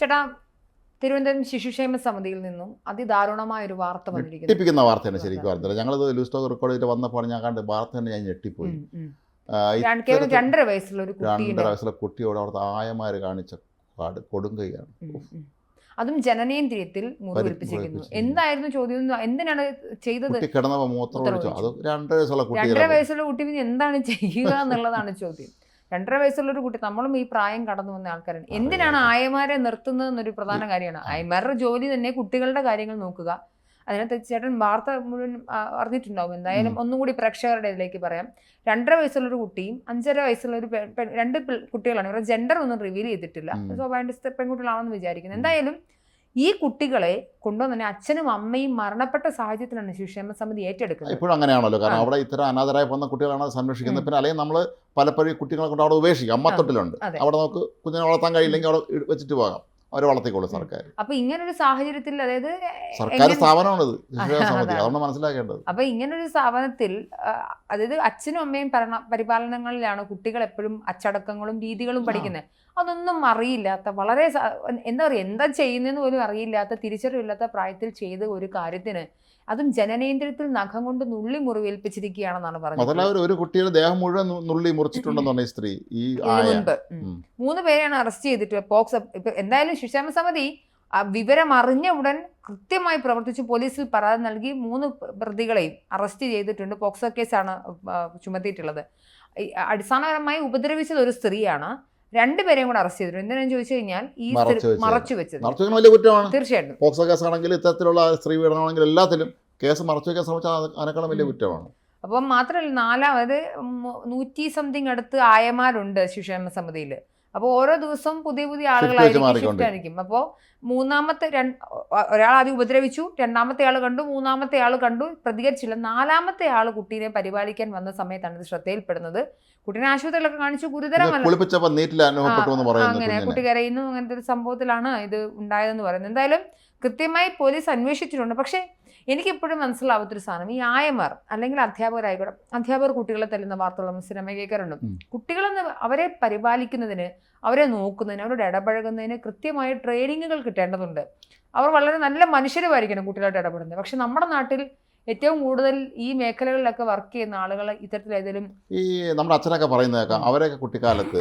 ചേട്ടാ തിരുവനന്തപുരം ശിശുക്ഷേമ സമിതിയിൽ നിന്നും അതിദാരുണമായ ഒരു വാർത്ത വന്നിരിക്കുന്നു. ഞെട്ടിപ്പിക്കുന്ന വാർത്തയാണ് ശരിക്കും വാർത്ത ഞങ്ങളത് ലൂസ് ടോക്ക് റെക്കോർഡ് ചെയ്തിട്ട് വന്നപ്പോൾ ഞാൻ കണ്ട് വാർത്ത തന്നെ ഞാൻ ഞെട്ടിപ്പോയി. രണ്ടര വയസ്സുള്ള ഒരു രണ്ടര വയസ്സുള്ള കുട്ടിയോട് അവിടുത്തെ ആയമാര് കാണിച്ച കാട് കൊടുങ്കയാണ്. അതും ജനനേന്ദ്രിയത്തിൽ. എന്തായിരുന്നു ചോദ്യം? എന്തിനാണ് ചെയ്തത്? കുട്ടി കിടന്നപ്പോൾ മൂത്രം അത്. രണ്ടര വയസ്സുള്ള കുട്ടി രണ്ടര വയസ്സുള്ള കുട്ടി എന്താണ് ചെയ്യുക എന്നുള്ളതാണ് ചോദ്യം. രണ്ടര വയസ്സുള്ള ഒരു കുട്ടി നമ്മളും ഈ പ്രായം കടന്നു വന്ന ആൾക്കാരാണ്. എന്തിനാണ് ആയമാരെ നിർത്തുന്നത് എന്നൊരു പ്രധാന കാര്യമാണ്. ആയമാരുടെ ജോലി തന്നെ കുട്ടികളുടെ കാര്യങ്ങൾ നോക്കുക. അതിനകത്ത് ചേട്ടൻ വാർത്ത മുഴുവൻ അറിഞ്ഞിട്ടുണ്ടാവും. എന്തായാലും ഒന്നും കൂടി പ്രേക്ഷകരുടെ ഇതിലേക്ക് പറയാം. രണ്ടര വയസ്സുള്ള ഒരു കുട്ടിയും അഞ്ചര വയസ്സുള്ള ഒരു രണ്ട് കുട്ടികളാണ്. ഇവരുടെ ജെൻഡർ ഒന്നും റിവീൽ ചെയ്തിട്ടില്ല. സ്വാഭാവിക പെൺകുട്ടികളാണെന്ന് വിചാരിക്കുന്നു. എന്തായാലും ഈ കുട്ടികളെ കൊണ്ടുവന്ന് തന്നെ അച്ഛനും അമ്മയും മരണപ്പെട്ട സാഹചര്യത്തിലാണ് ശിശുക്ഷേമ സമിതി ഏറ്റെടുക്കുന്നത്. ഇപ്പോഴും അങ്ങനെയാണല്ലോ. കാരണം അവിടെ ഇത്തരം അനാഥരായി പോകുന്ന കുട്ടികളാണ് സംരക്ഷിക്കുന്നത്. പിന്നെ അല്ലെങ്കിൽ നമ്മൾ പലപ്പോഴും കുട്ടികളെ കൊണ്ട് അവിടെ ഉപേക്ഷിക്കും. അമ്മത്തൊട്ടിലുണ്ട്. അവിടെ നമുക്ക് കുഞ്ഞിനെ വളർത്താൻ കഴിയില്ലെങ്കിൽ അവിടെ വെച്ചിട്ട് പോകാം. അവരെ വളർത്തിക്കോളും സർക്കാർ. അപ്പൊ ഇങ്ങനൊരു സാഹചര്യത്തിൽ അതായത് സർക്കാർ സ്ഥാപനമാണിത്. അതാണ്. മനസ്സിലാക്കേണ്ടത്. അപ്പൊ ഇങ്ങനൊരു സ്ഥാപനത്തിൽ അതായത് അച്ഛനും അമ്മയും പരിപാലനങ്ങളിലാണ് കുട്ടികൾ എപ്പോഴും അച്ചടക്കങ്ങളും രീതികളും പഠിക്കുന്നത്. അതൊന്നും അറിയില്ലാത്ത വളരെ എന്താ പറയുക എന്താ ചെയ്യുന്നതെന്ന് പോലും അറിയില്ലാത്ത തിരിച്ചറിവില്ലാത്ത പ്രായത്തിൽ ചെയ്ത ഒരു കാര്യത്തിന് അതും ജനനേന്ദ്രിയത്തിൽ നഖം കൊണ്ട് നുള്ളി മുറിവേൽപ്പിച്ചിരിക്കുകയാണെന്നാണ് പറഞ്ഞത്. അതല്ല ഒരു- കുട്ടിയുടെ ദേഹം മുഴുവൻ നുള്ളി മുറിച്ചിട്ടുണ്ടെന്നാണ് ഈ സ്ത്രീ ഈ മുൻപ്. മൂന്ന് പേരെയാണ് അറസ്റ്റ് ചെയ്തിട്ട് പോക്സ് ഇപ്പൊ എന്തായാലും ശിക്ഷാമ സമിതി വിവരം അറിഞ്ഞ ഉടൻ കൃത്യമായി പ്രവർത്തിച്ച് പോലീസിൽ പരാതി നൽകി മൂന്ന് പ്രതികളെയും അറസ്റ്റ് ചെയ്തിട്ടുണ്ട്. പോക്സോ കേസാണ് ചുമത്തിയിട്ടുള്ളത്. അടിസ്ഥാനപരമായി ഉപദ്രവിച്ചത് ഒരു സ്ത്രീയാണ്. രണ്ടുപേരെയും കൂടെ അറസ്റ്റ് ചെയ്തിട്ടുണ്ട്. എന്തിനാന്ന് ചോദിച്ചു കഴിഞ്ഞാൽ ഈ മറച്ചു വെച്ചത്. വലിയ കുറ്റമാണ്. തീർച്ചയായിട്ടും. പോക്സോ കേസ് ആണെങ്കിൽ ഇത്തരത്തിലുള്ള സ്ത്രീ പീഡനമാണെങ്കിൽ എല്ലാത്തിലും കേസ് മറച്ചു വയ്ക്കാൻ ശ്രമിച്ചാൽ അത് അതിനേക്കാളും വലിയ കുറ്റമാണ്. അപ്പം മാത്രമല്ല നാലാമത് നൂറ്റി സംതിങ് അടുത്ത് ആയമാരുണ്ട് ശിശുക്ഷേമ സമിതിയിൽ അപ്പോൾ ഓരോ ദിവസവും പുതിയ പുതിയ ആളുകളായിരിക്കും മാറിക്കൊണ്ട്. ഷിഫ്റ്റ് ആയിരിക്കും. അപ്പോൾ മൂന്നാമത്തെ രണ്ട് ഒരാൾ ആദ്യം ഉപദ്രവിച്ചു രണ്ടാമത്തെ ആൾ കണ്ടു മൂന്നാമത്തെ ആൾ കണ്ടു പ്രതികരിച്ചില്ല. നാലാമത്തെ ആൾ കുട്ടീനെ പരിപാലിക്കാൻ വന്ന സമയത്താണ് ഇത് ശ്രദ്ധയിൽപ്പെടുന്നത്. കുട്ടീനെ ആശുപത്രിയിലൊക്കെ കാണിച്ചു ഗുരുതരമല്ല. അങ്ങനെ കുട്ടി കരയുന്നു അങ്ങനത്തെ ഒരു സംഭവത്തിലാണ് ഇത് ഉണ്ടായതെന്ന് പറയുന്നത്. എന്തായാലും കൃത്യമായി പോലീസ് അന്വേഷിച്ചിട്ടുണ്ട്. പക്ഷേ എനിക്കെപ്പോഴും മനസ്സിലാവാത്തൊരു സാധനം. ഈ ആയമാർ അല്ലെങ്കിൽ അധ്യാപകരായിക്കോട്ടെ അധ്യാപകർ കുട്ടികളെ തല്ലുന്ന വാർത്തകൾ നമ്മൾ സിനിമ കേൾക്കാറുണ്ട്. കുട്ടികളെന്ന് അവരെ പരിപാലിക്കുന്നതിന് അവരെ നോക്കുന്നതിന് അവരോട് ഇടപഴകുന്നതിന് കൃത്യമായ ട്രെയിനിങ്ങുകൾ കിട്ടേണ്ടതുണ്ട്. അവർ വളരെ നല്ല മനുഷ്യരുമായിരിക്കണം കുട്ടികളായിട്ട് ഇടപെടുന്നത്. പക്ഷെ നമ്മുടെ നാട്ടിൽ ഏറ്റവും കൂടുതൽ ഈ മേഖലകളിലൊക്കെ വർക്ക് ചെയ്യുന്ന ആളുകൾ ഇത്തരത്തിൽ ഏതെങ്കിലും ഈ നമ്മുടെ അച്ഛനൊക്കെ പറയുന്നതൊക്കെ അവരൊക്കെ കുട്ടിക്കാലത്ത്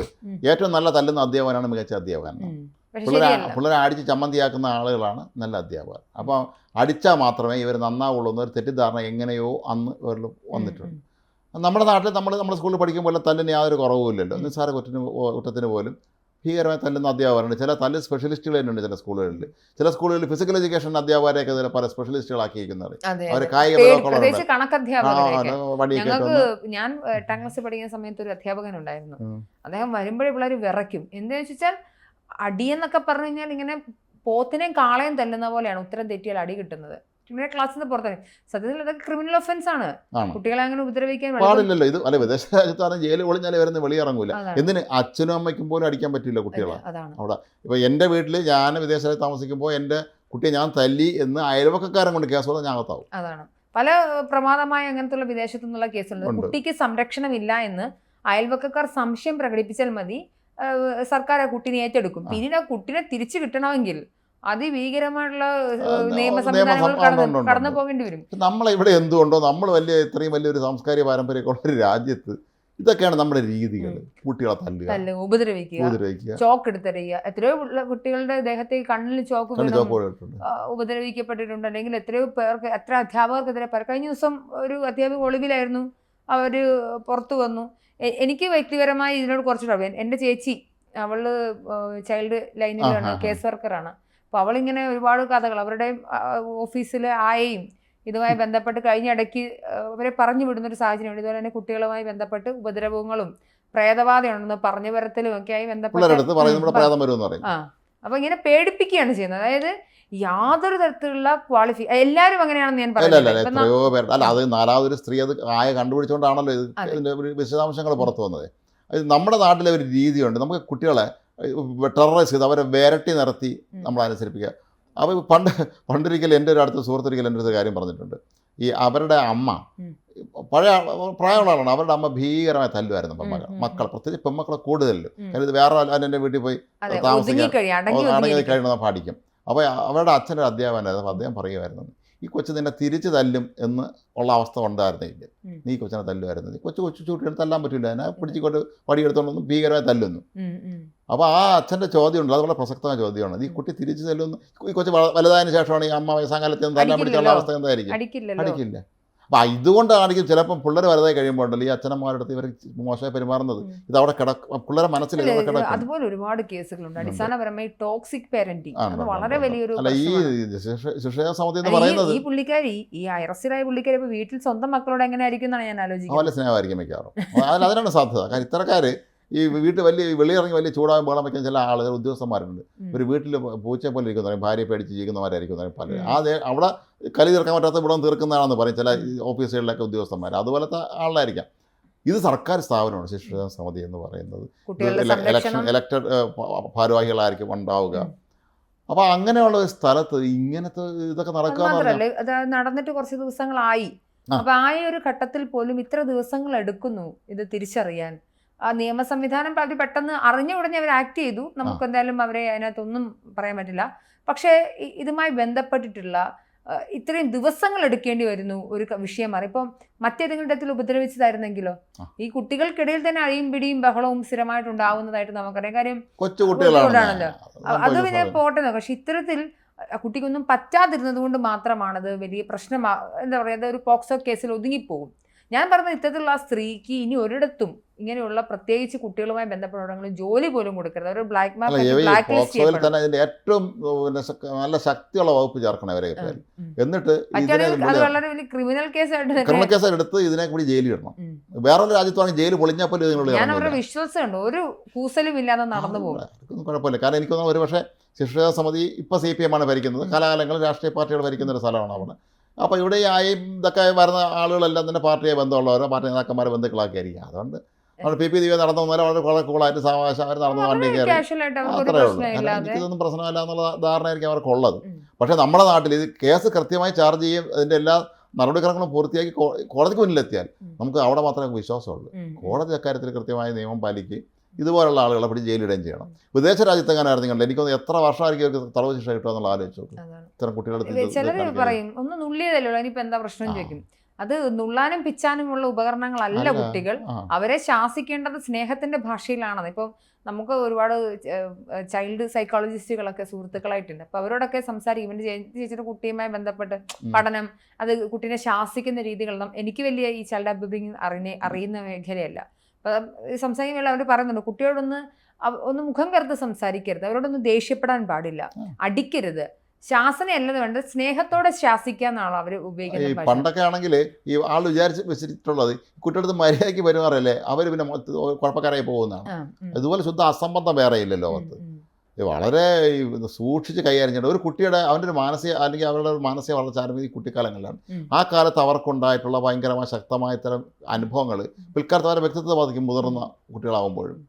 ഏറ്റവും നല്ല തല്ലുന്ന അധ്യാപകനാണ് മികച്ച അധ്യാപകൻ. പിള്ളേരെ പിള്ളേരെ അടിച്ച് ചമ്മന്തിയാക്കുന്ന ആളുകളാണ് നല്ല അധ്യാപകർ. അപ്പോൾ അടിച്ചാൽ മാത്രമേ ഇവർ നന്നാവുള്ളൂ എന്നൊരു തെറ്റിദ്ധാരണ എങ്ങനെയോ അന്ന് ഇവരിൽ വന്നിട്ടുണ്ട്. നമ്മുടെ നാട്ടിൽ നമ്മൾ നമ്മുടെ സ്കൂളിൽ പഠിക്കുമ്പോൾ തല്ലിന് യാതൊരു കുറവുമില്ലല്ലോ നിസ്സാര കുറ്റത്തിന് കുറ്റത്തിന് പോലും ഭീകരമായി തല്ലുന്ന അധ്യാപകരുണ്ട്. ചില തല്ല് സ്പെഷ്യലിസ്റ്റുകൾ തന്നെയുണ്ട് ചില സ്കൂളുകളിൽ. ചില സ്കൂളുകളിൽ ഫിസിക്കൽ എഡ്യൂക്കേഷൻ അധ്യാപകരെയൊക്കെ ഇതിൽ പല സ്പെഷ്യലിസ്റ്റുകളാക്കിയിരിക്കുന്നത് അവർ കായിക ഞാൻ എട്ടാം ക്ലാസ്സിൽ പഠിക്കുന്ന സമയത്ത് ഒരു അധ്യാപകനുണ്ടായിരുന്നു അദ്ദേഹം വരുമ്പോഴേ പിള്ളേർ വിറയ്ക്കും. എന്താണെന്ന് വെച്ചാൽ അടിയെന്നൊക്കെ പറഞ്ഞു കഴിഞ്ഞാൽ ഇങ്ങനെ പോത്തിനെയും കാളയും തല്ലുന്ന പോലെയാണ് ഉത്തരം തെറ്റിയാൽ അടി കിട്ടുന്നത്. ഇങ്ങനെ ക്ലാസ്സിൽ നിന്ന് പുറത്തു സത്യത്തിൽ അതൊക്കെ ക്രിമിനൽ ഒഫൻസ് ആണ്. കുട്ടികളെ അങ്ങനെ ഉപദ്രവിക്കാൻ പാടില്ലല്ലോ. ഇത് അല്ല വിദേശ രാജ്യത്താണ് ജയിലിൽ ഒളിഞ്ഞാലേ വരുന്ന വെളിയിറങ്ങൂല എന്തിന്? അച്ഛനും അമ്മയ്ക്കും പോലും അടിക്കാൻ പറ്റില്ല കുട്ടികളെ. അവിടെ ഇപ്പൊ എന്റെ വീട്ടിൽ ഞാൻ വിദേശത്ത് താമസിക്കുമ്പോൾ എന്റെ കുട്ടിയെ ഞാൻ തല്ലി എന്ന് അയൽവക്കക്കാരൻ കൊണ്ട് കേസ് വന്നാൽ ഞാൻ അകത്താവും. അതാണ്. പല പ്രമാദമായ അങ്ങനത്തുള്ള വിദേശത്തു നിന്നുള്ള കേസുണ്ട്. കുട്ടിക്ക് സംരക്ഷണമില്ല എന്ന് അയൽവക്കക്കാർ സംശയം പ്രകടിപ്പിച്ചാൽ മതി. സർക്കാർ ആ കുട്ടീനെ ഏറ്റെടുക്കും. പിന്നീട് ആ കുട്ടീനെ തിരിച്ചു കിട്ടണമെങ്കിൽ അതിഭീകരമായിട്ടുള്ള നിയമ സംവിധാനങ്ങൾ കടന്ന് പോകേണ്ടി വരും നമ്മളിവിടെ എന്തുകൊണ്ടോ നമ്മൾ വലിയ ഇത്രയും വലിയൊരു സാംസ്കാരിക പാരമ്പര്യമൊക്കെ ഉള്ള ഒരു രാജ്യത്ത് ഇതൊക്കെയാണ് നമ്മുടെ രീതികൾ. കുട്ടികളെ തല്ലുക തല്ല് ഉപദ്രവിക്കുക ഉപദ്രവിക്കുക. ചോക്ക് എടുത്തെറിയുക എത്രയോ കുട്ടികളുടെ ദേഹത്തെ കണ്ണിൽ ചോക്ക് ഉപദ്രവിക്കപ്പെട്ടിട്ടുണ്ട്. അല്ലെങ്കിൽ എത്രയോ പേർക്ക് എത്ര അധ്യാപകർക്കെതിരെ കഴിഞ്ഞ ദിവസം ഒരു അധ്യാപിക ഒളിവിലായിരുന്നു. അവർ പുറത്തു വന്നു. എനിക്ക് വ്യക്തിപരമായി ഇതിനോട് കുറച്ച് അറിയാം എന്റെ ചേച്ചി അവൾ ചൈൽഡ് ലൈനിലാണ്. കേസ് വർക്കറാണ് അപ്പോൾ അവളിങ്ങനെ ഒരുപാട് കഥകൾ അവരുടെ ഓഫീസിലെ ആയയും ഇതുമായി ബന്ധപ്പെട്ട് കഴിഞ്ഞ ഇടയ്ക്ക് അവരെ പറഞ്ഞു വിടുന്ന ഒരു സാഹചര്യമുണ്ട്. ഇതുപോലെ തന്നെ കുട്ടികളുമായി ബന്ധപ്പെട്ട് ഉപദ്രവങ്ങളും പ്രേതബാധയുണ്ടെന്ന് പറഞ്ഞു വരത്തിലും ഒക്കെ ആയി ബന്ധപ്പെട്ട് അപ്പൊ ഇങ്ങനെ പേടിപ്പിക്കുകയാണ് ചെയ്യുന്നത്. അതായത് യാതൊരു തരത്തിലുള്ള ക്വാളിഫി എല്ലാവരും അങ്ങനെയാണെന്ന് ഞാൻ പറയുന്നത് അല്ല അത് നാലാമതൊരു സ്ത്രീ അത് ആയ കണ്ടുപിടിച്ചുകൊണ്ടാണല്ലോ ഇത്. ഇതിന്റെ വിശദാംശങ്ങൾ പുറത്തു വന്നത്. അത് നമ്മുടെ നാട്ടിലെ ഒരു രീതിയുണ്ട്. നമുക്ക് കുട്ടികളെ ടെററൈസ് ചെയ്ത് അവരെ വിരട്ടി നിർത്തി നമ്മൾ അനുസരിപ്പിക്കുക. അപ്പോൾ പണ്ട് പണ്ടൊരിക്കൽ എന്റെ ഒരു അടുത്ത സുഹൃത്തൊരിക്കൽ എന്റെ അടുത്ത് കാര്യം പറഞ്ഞിട്ടുണ്ട്. ഈ അവരുടെ അമ്മ പഴയ പ്രായമുള്ള ആളാണ് അവരുടെ അമ്മ ഭീകരമായി തല്ലുമായിരുന്നു പെമ്മക്കൾ മക്കൾ പ്രത്യേകിച്ച് പെമ്മക്കളെ കൂടുതലും ഉം. കാര്യം ഇത് വേറെ എന്റെ വീട്ടിൽ പോയി താമസിക്കാൻ- കഴിയണം അടങ്ങി പാടിക്കും. അപ്പോൾ അവരുടെ അച്ഛന്റെ അധ്യാപകനായിരുന്നു അപ്പോൾ അദ്ദേഹം പറയുമായിരുന്നു ഈ കൊച്ചു നിന്നെ തിരിച്ച് തല്ലും എന്ന് ഉള്ള അവസ്ഥ ഉണ്ടായിരുന്നില്ല. നീ കൊച്ചിനെ തല്ലുമായിരുന്നു. നീ കൊച്ചു കൊച്ചു ചൂട്ടികൾ തല്ലാൻ പറ്റില്ല. അതിനെ പിടിച്ചുകൊണ്ട് പടിയെടുത്തോണ്ടൊന്നും ഭീകരമായി തല്ലുന്നു. അപ്പോൾ ആ അച്ഛന്റെ ചോദ്യമുണ്ട്. അത് വളരെ പ്രസക്തമായ ചോദ്യമാണ്. ഈ കുട്ടി തിരിച്ചു തല്ലുന്നു? ഈ കൊച്ചു വലുതായതിനു ശേഷമാണ് ഈ അമ്മ വയസ്സാകാലത്ത് തല്ലാൻ പിടിച്ചുള്ള അവസ്ഥ എന്തായിരിക്കും? അടിക്കില്ല. അപ്പം ഇതുകൊണ്ടാണെങ്കിലും ചിലപ്പം പിള്ളേർ വലുതായി കഴിയുമ്പോൾ ഉണ്ടല്ലോ ഈ അച്ഛനമ്മമാരുടെ അടുത്ത് ഇവർ മോശമായി പെരുമാറുന്നത്. ഇത് അവിടെ കിടക്കും. പിള്ളേരെ മനസ്സിൽ അതുപോലെ ഒരുപാട് കേസുകളുണ്ട്. അടിസ്ഥാനപരമായി ടോക്സിക് പാരന്റിങ് വളരെ വലിയൊരു അല്ല ഈ പ്രശ്നമാണ്. ശിക്ഷ- ശിക്ഷാ സമിതി എന്ന് പറയുന്നത് ഈ പുള്ളിക്കാരി ഈ അയറസിലായ പുള്ളിക്കാരി ഇപ്പോൾ വീട്ടിൽ സ്വന്തം മക്കളോട് എങ്ങനെ ആയിരിക്കും എന്നാണ് ഞാൻ ആലോചിക്കുന്നത്. നല്ല സ്നേഹമായിരിക്കും മിക്കവാറും. അതിനാണ് സാധ്യത. കാരണം ഇത്തരക്കാർ ഈ വീട്ടിൽ വലിയ വെളിയിറങ്ങി വലിയ ചൂടാകും ബഹളം വയ്ക്കാൻ ചില ആളുകൾ ഉദ്യോഗസ്ഥന്മാരുണ്ട്. ഒരു വീട്ടിൽ പൂച്ചയെ പോലെ ഇരിക്കുന്നവരും ഭാര്യയെ പേടിച്ച് ജീവിക്കുന്നവരായിരിക്കും പലരും. പല ആ അവിടെ കലി തീർക്കാൻ പറ്റാത്ത ഇവിടെ തീർക്കുന്നതാണെന്ന് പറയും ചില ഓഫീസുകളിലൊക്കെ ഉദ്യോഗസ്ഥന്മാർ. അതുപോലത്തെ ആളായിരിക്കാം. ഇത് സർക്കാർ സ്ഥാപനമാണ് ശിക്ഷാ സമിതി എന്ന് പറയുന്നത്. ഇലക്ഷൻ ഇലക്റ്റഡ് ഭാരവാഹികളായിരിക്കും ഉണ്ടാവുക. അപ്പൊ അങ്ങനെയുള്ള ഒരു സ്ഥലത്ത് ഇങ്ങനത്തെ ഇതൊക്കെ നടക്കുക നടന്നിട്ട് കുറച്ച് ദിവസങ്ങളായി. അപ്പൊ ആ ഒരു ഘട്ടത്തിൽ പോലും ഇത്ര ദിവസങ്ങൾ എടുക്കുന്നു ഇത് തിരിച്ചറിയാൻ. നിയമ സംവിധാനം അവർ പെട്ടെന്ന് അറിഞ്ഞ ഉടനെ അവർ ആക്ട് ചെയ്തു. നമുക്ക് എന്തായാലും അവരെ അതിനകത്തൊന്നും പറയാൻ പറ്റില്ല. പക്ഷേ ഇതുമായി ബന്ധപ്പെട്ടിട്ടുള്ള ഇത്രയും ദിവസങ്ങൾ എടുക്കേണ്ടി വരുന്നു ഒരു വിഷയം മാറി. ഇപ്പം മറ്റേതെങ്കിലും തരത്തിൽ ഉപദ്രവിച്ചതായിരുന്നെങ്കിലോ. ഈ കുട്ടികൾക്കിടയിൽ തന്നെ അഴിയും പിടിയും ബഹളവും സ്ഥിരമായിട്ടുണ്ടാവുന്നതായിട്ട് നമുക്കറിയാം. കാര്യം കൊച്ചുകുട്ടികളാണല്ലോ. കുട്ടികളാണല്ലോ. അത് പിന്നെ സംഭവിക്കുന്നത്. പോട്ടെ പക്ഷെ ഇത്തരത്തിൽ കുട്ടിക്കൊന്നും പറ്റാതിരുന്നത് കൊണ്ട് മാത്രമാണത് വലിയ പ്രശ്നമാ എന്താ പറയുക അത് ഒരു പോക്സോ കേസിൽ ഒതുങ്ങിപ്പോകും. ഞാൻ പറഞ്ഞ ഇത്തരത്തിലുള്ള ആ സ്ത്രീക്ക് ഇനി ഒരിടത്തും ഇങ്ങനെയുള്ള പ്രത്യേകിച്ച് കുട്ടികളുമായി ബന്ധപ്പെട്ടവരെങ്കിലും ജോലി പോലും കൊടുക്കരുത്. അവർ ബ്ലാക്ക് ബ്ലാക്ക് ലിസ്റ്റ് തന്നെ ഇതിന്റെ ഏറ്റവും നല്ല ശക്തിയുള്ള വകുപ്പ് ചേർക്കണം അവരെ എന്നിട്ട് അത് വളരെ വലിയ ക്രിമിനൽ കേസായിട്ട് ക്രിമിനൽ കേസ് എടുത്ത് ഇതിനെ കൂടി ജയിലിൽ ഇടണം. വേറെ രാജ്യത്താണെങ്കിൽ ജയിൽ പൊളിഞ്ഞാൽ പോലും ഞാൻ അവരുടെ വിശ്വാസമുണ്ട്. ഒരു കൂസലും ഇല്ലാതെ നടന്നു പോകും. കുഴപ്പമില്ല. കാരണം എനിക്ക് തോന്നുന്നു ഒരു പക്ഷേ ശിക്ഷാ സമിതി ഇപ്പോൾ സി പി എം ആണ് ഭരിക്കുന്നത്. കലാകാലങ്ങളിൽ രാഷ്ട്രീയ പാർട്ടികൾ ഭരിക്കുന്ന ഒരു സ്ഥലമാണ് അവിടെ. അപ്പോൾ ഇവിടെ ഈ ആയി ഇതൊക്കെ വരുന്ന ആളുകളെല്ലാം തന്നെ പാർട്ടിയെ ബന്ധമുള്ളവരോ പാർട്ടി നേതാക്കന്മാരെ ബന്ധുക്കളൊക്കെ ആയിരിക്കും അതുകൊണ്ട് അവിടെ പി പി ദിവ്യ നടന്നു വന്നാൽ വളരെ വളരെ കൂളായിട്ട് അവർ നടന്നു വണ്ടി കയറി. അത്രേ ഉള്ളൂ. കാരണം എനിക്കിതൊന്നും പ്രശ്നമല്ല എന്നുള്ള ധാരണയായിരിക്കും അവർക്കുള്ളത് ഉള്ളത്. പക്ഷേ നമ്മുടെ നാട്ടിൽ ഇത് കേസ് കൃത്യമായി ചാർജ് ചെയ്യും അതിന്റെ എല്ലാ നടപടിക്രമങ്ങളും പൂർത്തിയാക്കി കോടതിക്ക് മുന്നിലെത്തിയാൽ നമുക്ക് അവിടെ മാത്രമേ വിശ്വാസമുള്ളൂ. കോടതി അക്കാര്യത്തിൽ കൃത്യമായ നിയമം പാലിക്കുകയും ഇതുപോലുള്ള ആളുകളെ പിടിച്ച് ജയിലിടുകയും ചെയ്യണം. വിദേശ രാജ്യത്തെങ്ങാനായിരുന്നു നിങ്ങൾ എനിക്കൊന്ന് എത്ര വർഷമായിരിക്കും അവർക്ക് തടവ് ശിക്ഷ കിട്ടുക എന്നുള്ള ആലോചിച്ചു ഇത്തരം കുട്ടികളെ ചിലർ പറയും ഒന്ന് നുള്ളിയതല്ലോ എന്താ പ്രശ്നം. ചോദിക്കും. അത് നുള്ളാനും പിച്ചാനുമുള്ള ഉപകരണങ്ങളല്ല അല്ല. കുട്ടികൾ. അവരെ ശാസിക്കേണ്ടത് സ്നേഹത്തിന്റെ ഭാഷയിലാണ് ഇപ്പം നമുക്ക് ഒരുപാട് ചൈൽഡ് സൈക്കോളജിസ്റ്റുകളൊക്കെ സുഹൃത്തുക്കളായിട്ടുണ്ട്. അപ്പൊ അവരോടൊക്കെ സംസാരിക്കും. ഇവന്റെ ചേച്ചിയുടെ കുട്ടിയുമായി ബന്ധപ്പെട്ട് പഠനം അത് കുട്ടീനെ ശാസിക്കുന്ന രീതികൾ എനിക്ക് വലിയ ഈ ചൈൽഡ് അബ്യൂബിങ് അറിയുന്ന അറിയുന്ന മേഖലയല്ല. സംസാരിക്കുമ്പോൾ അവർ പറയുന്നുണ്ട് കുട്ടിയോടൊന്ന് ഒന്ന് മുഖം കറുത്ത് സംസാരിക്കരുത്. അവരോടൊന്ന് ദേഷ്യപ്പെടാൻ പാടില്ല. അടിക്കരുത്. ശാസനയല്ലത് വേണ്ടത് സ്നേഹത്തോടെ ശാസിക്കാന്നാണോ അവർ ഉപയോഗിക്കുന്നത് ഉപയോഗിക്കുന്ന പണ്ടൊക്കെ ആണെങ്കിൽ ഈ ആൾ വിചാരിച്ച് വെച്ചിട്ടുള്ളത് കുട്ടിയുടെ മര്യാദയ്ക്ക് പെരുമാറല്ലേ? അവർ പിന്നെ കുഴപ്പക്കാരായി പോകുന്നതാണ്. അതുപോലെ ശുദ്ധ അസംബന്ധം വേറെ ഇല്ല ലോകത്ത്. വളരെ സൂക്ഷിച്ച് കൈകാര്യം ചെയ്യേണ്ട. ഒരു കുട്ടിയുടെ അവന്റെ ഒരു മാനസിക അല്ലെങ്കിൽ അവരുടെ ഒരു മാനസിക വളർച്ച ആരംഭിക്കുന്ന കുട്ടിക്കാലങ്ങളിലാണ്. ആ കാലത്ത് അവർക്കുണ്ടായിട്ടുള്ള ഭയങ്കരമായ ശക്തമായ തരം അനുഭവങ്ങൾ പിൽക്കാലത്ത് അവരുടെ വ്യക്തിത്വത്തെ ബാധിക്കും മുതിർന്ന കുട്ടികളാവുമ്പോഴും.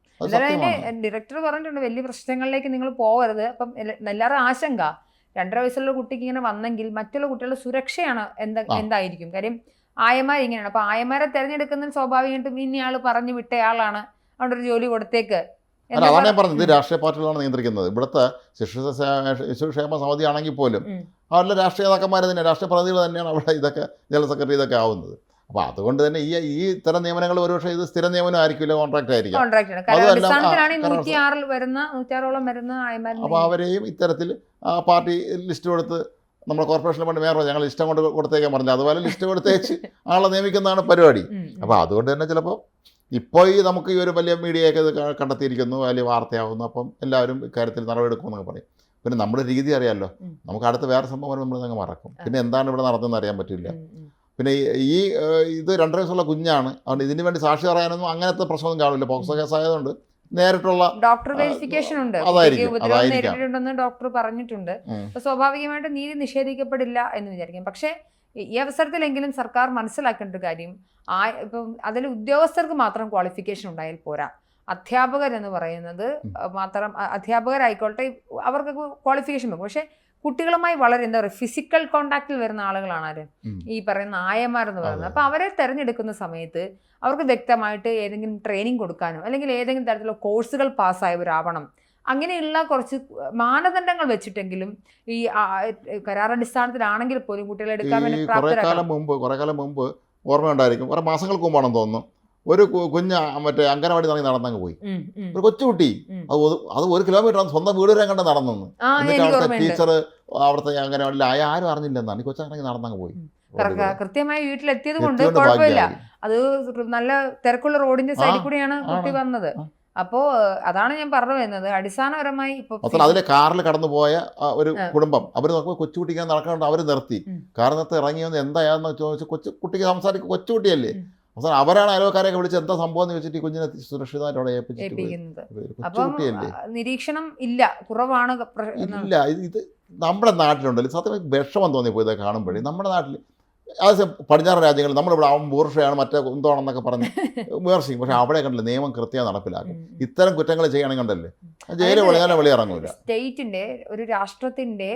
ഡയറക്ടർ പറഞ്ഞിട്ടുണ്ട് വലിയ പ്രശ്നങ്ങളിലേക്ക് നിങ്ങൾ പോകരുത് അപ്പം എല്ല- എല്ലാവരും ആശങ്ക. രണ്ടര വയസ്സുള്ള കുട്ടിക്ക് ഇങ്ങനെ വന്നെങ്കിൽ മറ്റുള്ള കുട്ടികളുടെ സുരക്ഷയാണ് എന്താ എന്തായിരിക്കും? കാര്യം ആയമാർ ഇങ്ങനെയാണ്. അപ്പൊ ആയമാരെ തിരഞ്ഞെടുക്കുന്നതിന് സ്വാഭാവികമായിട്ടും ഇനിയാൾ പറഞ്ഞു വിട്ടയാളാണ്. അവിടെ ഒരു ജോലി കൊടുത്തേക്ക്. അല്ല അതാണ് ഞാൻ പറഞ്ഞത്. രാഷ്ട്രീയ പാർട്ടികളാണ് നിയന്ത്രിക്കുന്നത്. ഇവിടുത്തെ ശിശു ശിശുക്ഷേമ സമിതി ആണെങ്കിൽ പോലും. അവരുടെ രാഷ്ട്രീയ നേതാക്കന്മാർ തന്നെ രാഷ്ട്രീയ പ്രതിനിധികൾ തന്നെയാണ് അവിടെ ഇതൊക്കെ ജനറൽ സെക്രട്ടറി ഇതൊക്കെ ആവുന്നത്. അപ്പോൾ അതുകൊണ്ട് തന്നെ ഈ ഈ ഇത്തരം നിയമനങ്ങൾ ഒരുപക്ഷെ ഇത് സ്ഥിര നിയമനം ആയിരിക്കില്ല കോൺട്രാക്ട് ആയിരിക്കും. അപ്പോൾ അവരെയും ഇത്തരത്തിൽ പാർട്ടി ലിസ്റ്റ് കൊടുത്ത് നമ്മുടെ കോർപ്പറേഷനിൽ പണ്ട് മേയർ ഞങ്ങൾ ഇഷ്ടം കൊണ്ട് കൊടുത്തേക്കാൻ പറഞ്ഞില്ല. അതുപോലെ ലിസ്റ്റ് കൊടുത്തേച്ച് ആളെ നിയമിക്കുന്നതാണ് പരിപാടി. അപ്പോൾ അതുകൊണ്ട് തന്നെ ചിലപ്പോൾ ഇപ്പോൾ ഈ നമുക്ക് ഈ ഒരു വലിയ മീഡിയയൊക്കെ ഇത് കണ്ടെത്തിയിരിക്കുന്നു വലിയ വാർത്തയാവുന്നു. അപ്പം എല്ലാവരും ഇക്കാര്യത്തിൽ നടപടിയെടുക്കുമെന്നൊക്കെ പറയും. പിന്നെ നമ്മുടെ രീതി അറിയാമല്ലോ നമുക്ക് അടുത്ത വേറെ സംഭവം വരുമ്പോൾ നമ്മൾ അങ്ങ് മറക്കും. പിന്നെ എന്താണ് ഇവിടെ നടന്നതെന്ന് അറിയാൻ പറ്റില്ല. പിന്നെ ഈ- ഇത് രണ്ടര വയസ്സുള്ള കുഞ്ഞാണ്. അതുകൊണ്ട് ഇതിന് വേണ്ടി സാക്ഷി പറയാനൊന്നും അങ്ങനത്തെ പ്രശ്നമൊന്നും കാണില്ല. പോക്സോ കേസ് ആയതുകൊണ്ട് നേരിട്ടുള്ള ഡോക്ടർ വെരിഫിക്കേഷൻ ഉണ്ട്. ഉപദ്രവം. നേരിട്ടിട്ടുണ്ടെന്ന് ഡോക്ടർ പറഞ്ഞിട്ടുണ്ട്. സ്വാഭാവികമായിട്ടും സ്വാഭാവികമായിട്ട് നീതി നിഷേധിക്കപ്പെടില്ല എന്ന് വിചാരിക്കും. പക്ഷേ ഈ- അവസരത്തിലെങ്കിലും സർക്കാർ മനസ്സിലാക്കേണ്ട ഒരു കാര്യം ആ ഇപ്പം അതിൽ ഉദ്യോഗസ്ഥർക്ക് മാത്രം ക്വാളിഫിക്കേഷൻ ഉണ്ടായാൽ പോരാ. അധ്യാപകർ എന്ന് പറയുന്നത് മാത്രം അധ്യാപകരായിക്കോട്ടെ അവർക്ക് ക്വാളിഫിക്കേഷൻ വെക്കും. പക്ഷേ കുട്ടികളുമായി വളരെ എന്താ പറയുക ഫിസിക്കൽ കോണ്ടാക്റ്റിൽ വരുന്ന ആളുകളാണ് ആര് ഈ പറയുന്ന ആയമാരെന്ന് പറയുന്നത്. അപ്പോൾ അപ്പൊ അവരെ തിരഞ്ഞെടുക്കുന്ന സമയത്ത് അവർക്ക് വ്യക്തമായിട്ട് ഏതെങ്കിലും ട്രെയിനിങ് കൊടുക്കാനോ അല്ലെങ്കിൽ ഏതെങ്കിലും തരത്തിലുള്ള കോഴ്സുകൾ പാസ്സായവരാവണം അങ്ങനെയുള്ള കുറച്ച് മാനദണ്ഡങ്ങൾ വെച്ചിട്ടെങ്കിലും ഈ കരാർ കരാറടിസ്ഥാനത്തിലാണെങ്കിൽ പോലും കുട്ടികളെ എടുക്കാൻ വേണ്ടി കുറെ കാലം മുമ്പ് ഓർമ്മ കാലം മുമ്പ് ഓർമ്മയുണ്ടായിരിക്കും. കുറെ മാസങ്ങൾക്ക് മുമ്പാണെന്ന് തോന്നുന്നു. ഒരു കുഞ്ഞ മറ്റേ അങ്കനവാടി നടന്നി നടന്നങ്ങ് പോയി. ഒരു കൊച്ചുകുട്ടി. അത് അത് ഒരു കിലോമീറ്റർ സ്വന്തം വീട് വരെ കണ്ട് നടന്നു എന്നിട്ട് അവിടുത്തെ ടീച്ചർ അവിടുത്തെ അങ്കനവാടിയിൽ ആയ ആരും അറിഞ്ഞില്ലെന്നാണ്. ഈ കൊച്ചിറങ്ങി നടന്നങ്ങ് പോയി. കൃത്യമായി വീട്ടിലെത്തിയത് കൊണ്ട് കുഴപ്പമില്ല. അത് നല്ല തിരക്കുള്ള റോഡിന്റെ സൈഡിൽ കൂടിയാണ് കുട്ടി വന്നത്. അപ്പോ അതാണ് ഞാൻ പറഞ്ഞു വരുന്നത്. അടിസ്ഥാനപരമായി ഇപ്പൊ അതിലെ കാറിൽ കടന്നു പോയ ഒരു കുടുംബം. അവർ നോക്കുമ്പോൾ കൊച്ചുകുട്ടിക്ക് നടക്കാണ്ട് അവർ നിർത്തി. കാറിനകത്ത് ഇറങ്ങി വന്ന് എന്തായാന്ന് ചോദിച്ചാൽ കൊച്ചു കുട്ടിക്ക് സംസാരിക്കും. കൊച്ചുകുട്ടിയല്ലേ. അവസാനം അവരാണ് അയൽവക്കാരെയൊക്കെ വിളിച്ച് എന്താ സംഭവം എന്ന് ചോദിച്ചിട്ട് ഈ കുഞ്ഞിനെ സുരക്ഷിതമായിട്ട് അവിടെ ഏൽപ്പിച്ചിട്ട് പോയി. ഏൽപ്പിക്കുന്നത്. ഒരു അപ്പം കൊച്ചുകുട്ടിയല്ലേ ആ, നിരീക്ഷണം ഇല്ല. കുറവാണ്. ഇല്ല. ഇത് ഇത് നമ്മുടെ നാട്ടിലുണ്ടല്ലോ. സത്യം വിഷമം തോന്നിപ്പോയി ഇതൊക്കെ കാണുമ്പോഴേ. നമ്മുടെ നാട്ടിൽ അത് പടിഞ്ഞാറൻ രാജ്യങ്ങളിൽ നമ്മളിവിടെ അവൻ ബൂർഷയാണ് മറ്റേ കുന്തോണെന്നൊക്കെ പറഞ്ഞ് വിമർശിക്കും. പക്ഷെ അവിടെ കണ്ടില്ല നിയമം കൃത്യമായി നടപ്പിലാക്കും. ഇത്തരം കുറ്റങ്ങൾ ചെയ്യണമെങ്കിൽ കണ്ടല്ലേ? ജയിലിൽ വിളിയാലും വെളി ഇറങ്ങൂല സ്റ്റേറ്റിന്റെ ഒരു രാഷ്ട്രത്തിന്റെ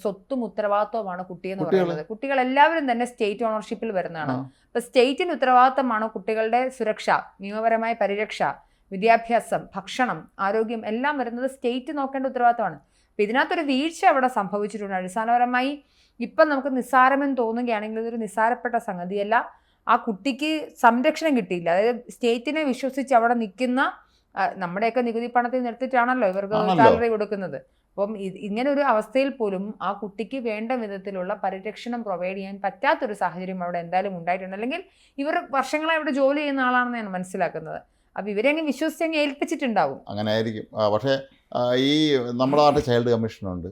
സ്വത്തും ഉത്തരവാദിത്വമാണ് കുട്ടിയെന്ന് പറയുന്നത്. കുട്ടികൾ എല്ലാവരും തന്നെ സ്റ്റേറ്റ് ഓണർഷിപ്പിൽ വരുന്നതാണ്. അപ്പൊ സ്റ്റേറ്റിന് ഉത്തരവാദിത്തമാണ് കുട്ടികളുടെ സുരക്ഷ നിയമപരമായ പരിരക്ഷ വിദ്യാഭ്യാസം ഭക്ഷണം ആരോഗ്യം എല്ലാം വരുന്നത് സ്റ്റേറ്റ് നോക്കേണ്ട ഉത്തരവാദിത്തമാണ് അപ്പൊ ഇതിനകത്തൊരു വീഴ്ച അവിടെ സംഭവിച്ചിട്ടുണ്ട്. അടിസ്ഥാനപരമായി ഇപ്പം നമുക്ക് നിസ്സാരമെന്ന് തോന്നുകയാണെങ്കിൽ ഇതൊരു നിസ്സാരപ്പെട്ട സംഗതിയല്ല. ആ കുട്ടിക്ക് സംരക്ഷണം കിട്ടിയില്ല. അതായത് സ്റ്റേറ്റിനെ വിശ്വസിച്ച് അവിടെ നിൽക്കുന്ന നമ്മുടെയൊക്കെ നികുതി പണത്തിൽ നിർത്തിയിട്ടാണല്ലോ ഇവർക്ക്. സാലറി കൊടുക്കുന്നത്. അപ്പം ഇങ്ങനെ ഒരു അവസ്ഥയിൽ പോലും ആ കുട്ടിക്ക് വേണ്ട വിധത്തിലുള്ള പരിരക്ഷണം പ്രൊവൈഡ് ചെയ്യാൻ പറ്റാത്തൊരു സാഹചര്യം അവിടെ എന്തായാലും ഉണ്ടായിട്ടുണ്ട്. അല്ലെങ്കിൽ ഇവർ വർഷങ്ങളായി ഇവിടെ ജോലി ചെയ്യുന്ന ആളാണെന്ന് ഞാൻ മനസ്സിലാക്കുന്നത്. അപ്പം ഇവരെ അങ്ങ് വിശ്വസിച്ച് അങ്ങ് ഏൽപ്പിച്ചിട്ടുണ്ടാവും. അങ്ങനെ ആയിരിക്കും പക്ഷേ ഈ നമ്മുടെ നാട്ടിൽ ചൈൽഡ് കമ്മീഷനുണ്ട്.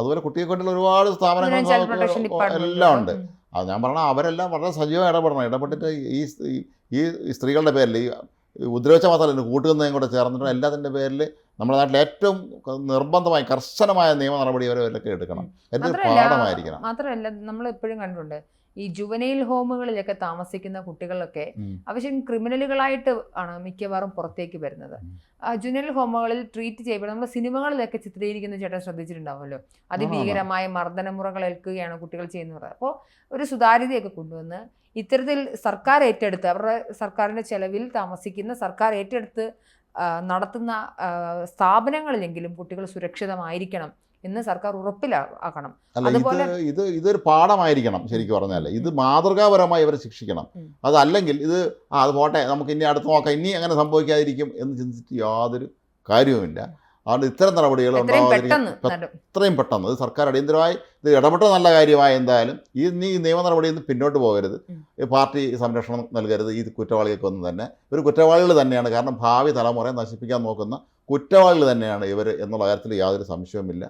അതുപോലെ കുട്ടിയെ കൊണ്ടുള്ള ഒരുപാട് സ്ഥാപനങ്ങൾ എല്ലാം ഉണ്ട്. അത് ഞാൻ പറഞ്ഞ അവരെല്ലാം വളരെ സജീവമായി ഇടപെടണം. ഇടപെട്ടിട്ട് ഈ ഈ- സ്ത്രീകളുടെ പേരിൽ ഈ ഉദ്രവിച്ച മാത്രമല്ല കൂട്ടുകുന്നതും കൂടെ ചേർന്നിട്ട് എല്ലാത്തിന്റെ പേരിൽ നമ്മുടെ നാട്ടിൽ ഏറ്റവും നിർബന്ധമായി കർശനമായ നിയമ നടപടി അവരൊക്കെ എടുക്കണം. എന്തൊരു പാഠമായിരിക്കണം. മാത്രമല്ല നമ്മൾ എപ്പോഴും കണ്ടിട്ടുണ്ട് ഈ ജുവനൈൽ ഹോമുകളിലൊക്കെ താമസിക്കുന്ന കുട്ടികളൊക്കെ. ആവശ്യം ക്രിമിനലുകളായിട്ട് ആണ് മിക്കവാറും പുറത്തേക്ക് വരുന്നത്. ആ ജുവനൈൽ ഹോമുകളിൽ ട്രീറ്റ് ചെയ്യപ്പെടുന്ന നമ്മൾ സിനിമകളിലൊക്കെ ചിത്രീകരിക്കുന്ന ചേട്ടൻ ശ്രദ്ധിച്ചിട്ടുണ്ടാവുമല്ലോ? അതിഭീകരമായ മർദ്ദനമുറകൾ ഏൽക്കുകയാണ് കുട്ടികൾ ചെയ്യുന്നത്. അപ്പോൾ ഒരു സുതാര്യതയൊക്കെ കൊണ്ടുവന്ന് ഇത്തരത്തിൽ സർക്കാർ ഏറ്റെടുത്ത് അവരുടെ സർക്കാരിന്റെ ചെലവിൽ താമസിക്കുന്ന സർക്കാർ ഏറ്റെടുത്ത് നടത്തുന്ന സ്ഥാപനങ്ങളിലെങ്കിലും കുട്ടികൾ സുരക്ഷിതമായിരിക്കണം. എന്ന് സർക്കാർ ഉറപ്പിലാക്കണം അതുപോലെ- ഇത് ഇതൊരു പാഠമായിരിക്കണം ശരിക്കും പറഞ്ഞാൽ ഇത് മാതൃകാപരമായി അവരെ ശിക്ഷിക്കണം. അതല്ലെങ്കിൽ ഇത് ആ അത് പോട്ടെ നമുക്ക് ഇനി അടുത്ത് നോക്കാം. ഇനി അങ്ങനെ സംഭവിക്കാതിരിക്കും എന്ന് ചിന്തിച്ചിട്ട് യാതൊരു കാര്യവുമില്ല. അതുകൊണ്ട് ഇത്തരം നടപടികൾ എത്രയും ഉണ്ടാവാതിരിക്കാൻ പെട്ടെന്ന് ഇത് സർക്കാർ അടിയന്തരമായി ഇത് ഇടപെട്ട നല്ല കാര്യമായി എന്തായാലും ഈ നീ നിയമ നടപടിയിൽ നിന്ന് പിന്നോട്ട് പോകരുത്. ഈ പാർട്ടി സംരക്ഷണം നൽകരുത്. ഈ കുറ്റവാളികൾക്കൊന്നും തന്നെ ഒരു കുറ്റവാളികൾ തന്നെയാണ്. കാരണം ഭാവി തലമുറയെ നശിപ്പിക്കാൻ നോക്കുന്ന കുറ്റവാളികൾ തന്നെയാണ് ഇവർ എന്നുള്ള കാര്യത്തിൽ യാതൊരു സംശയവുമില്ല.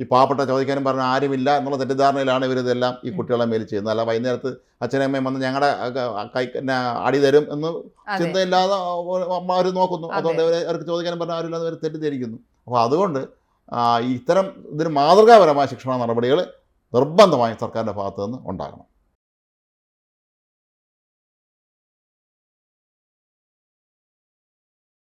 ഈ പാവപ്പെട്ട ചോദിക്കാനും പറഞ്ഞ ആരുമില്ല എന്നുള്ള തെറ്റിദ്ധാരണയിലാണ് ഇവരിതെല്ലാം ഈ കുട്ടികളെ മേൽ ചെയ്യുന്നത്. അല്ല വൈകുന്നേരത്ത് അച്ഛനും അമ്മയും വന്ന് ഞങ്ങളുടെ കൈ അടി തരും എന്ന് ചിന്തയില്ലാതെ അവർ നോക്കുന്നു. അതുകൊണ്ട് അവരെ അവർക്ക് ചോദിക്കാനും പറഞ്ഞാൽ എന്ന് അവർ തെറ്റിദ്ധരിക്കുന്നു. അപ്പോൾ അതുകൊണ്ട് ഇത്തരം ഇതിന് മാതൃകാപരമായ ശിക്ഷണ നടപടികൾ നിർബന്ധമായും സർക്കാരിന്റെ ഭാഗത്തുനിന്ന് ഉണ്ടാകണം.